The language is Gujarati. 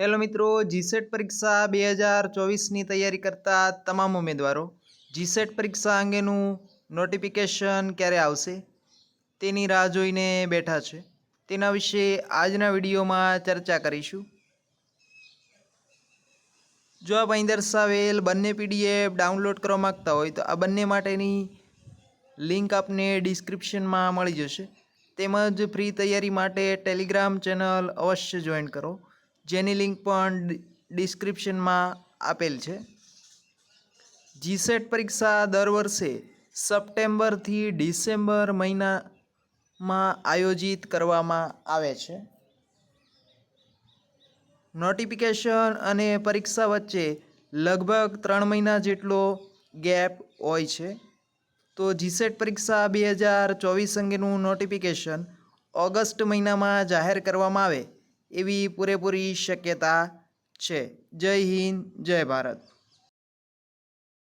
હેલો મિત્રો જીસેટ પરીક્ષા બે હજાર ચોવીસની તૈયારી કરતા તમામ ઉમેદવારો જીસેટ પરીક્ષા અંગેનું નોટિફિકેશન ક્યારે આવશે? તેની રાહ જોઈને બેઠા છે. તેના વિશે આજના વિડીયોમાં ચર્ચા કરીશું. જો આપ અહીં દર્શાવેલ બંને પીડીએફ ડાઉનલોડ કરવા માગતા હોય તો આ બંને માટેની લિંક આપને ડિસ્ક્રિપ્શનમાં મળી જશે. તેમજ ફ્રી તૈયારી માટે ટેલિગ્રામ ચેનલ અવશ્ય જોઈન કરો. જેની લિંક પણ ડિસ્ક્રિપ્શનમાં આપેલ છે. જીસેટ પરીક્ષા દર વર્ષે સપ્ટેમ્બરથી ડિસેમ્બર મહિનામાં આયોજિત કરવામાં આવે છે. નોટિફિકેશન અને પરીક્ષા વચ્ચે લગભગ ત્રણ મહિના જેટલો ગેપ હોય છે. તો જીસેટ પરીક્ષા બે હજાર ચોવીસ અંગેનું નોટિફિકેશન ઓગસ્ટ મહિનામાં જાહેર કરવામાં આવે. એવી પૂરેપૂરી શક્યતા છે. જય હિન્દ જય ભારત.